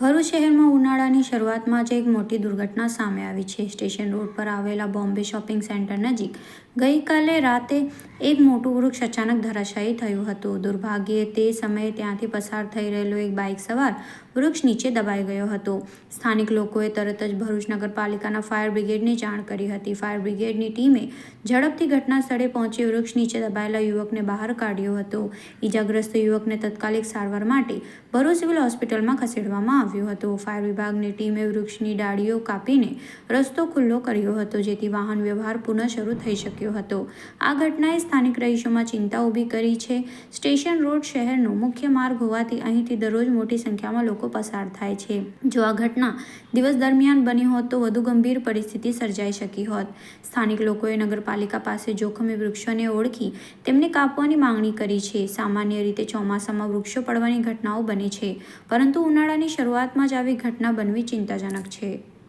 ભરૂચ શહેરમાં ઉનાળાની શરૂઆતમાં જ એક મોટી દુર્ઘટના સામે આવી છે. સ્ટેશન રોડ પર આવેલા બોમ્બે શોપિંગ સેન્ટર નજીક ગઈકાલે રાતે એક મોટું વૃક્ષ અચાનક ધરાશાયી થયું હતું. દુર્ભાગ્યે તે સમયે ત્યાંથી પસાર થઈ રહેલો એક બાઇક સવાર વૃક્ષ નીચે દબાઈ ગયો હતો. સ્થાનિક લોકોએ તરત જ ભરૂચ નગરપાલિકાના ફાયર બ્રિગેડની જાણ કરી હતી. ફાયર બ્રિગેડની ટીમે ઝડપથી ઘટના સ્થળે પહોંચી વૃક્ષ નીચે દબાયેલા યુવકને બહાર કાઢ્યો હતો. ઈજાગ્રસ્ત યુવકને તત્કાલિક સારવાર માટે ભરૂચ સિવિલ હોસ્પિટલમાં ખસેડવામાં આવ્યો હતો. ફાયર વિભાગની ટીમે વૃક્ષની ડાળીઓ કાપીને રસ્તો ખુલ્લો કર્યો હતો, જેથી વાહન વ્યવહાર પુનઃ શરૂ થઈ શક્યો હતો. આ ઘટનાએ સ્થાનિક રહીશોમાં ચિંતા ઊભી કરી છે. સ્ટેશન રોડ શહેરનો મુખ્ય માર્ગ હોવાથી અહીંથી દરરોજ મોટી સંખ્યામાં લોકો પસાર થાય છે. જો આ ઘટના દિવસ દરમિયાન બની હોત તો વધુ ગંભીર પરિસ્થિતિ સર્જાઈ શકી હોત. સ્થાનિક લોકોએ નગરપાલિકા પાસે જોખમી વૃક્ષોને ઓળખી તેમને કાપવાની માંગણી કરી છે. સામાન્ય રીતે ચોમાસામાં વૃક્ષો પડવાની ઘટનાઓ બને છે, પરંતુ ઉનાળાની શરૂઆતમાં જ આવી ઘટના બનવી ચિંતાજનક છે.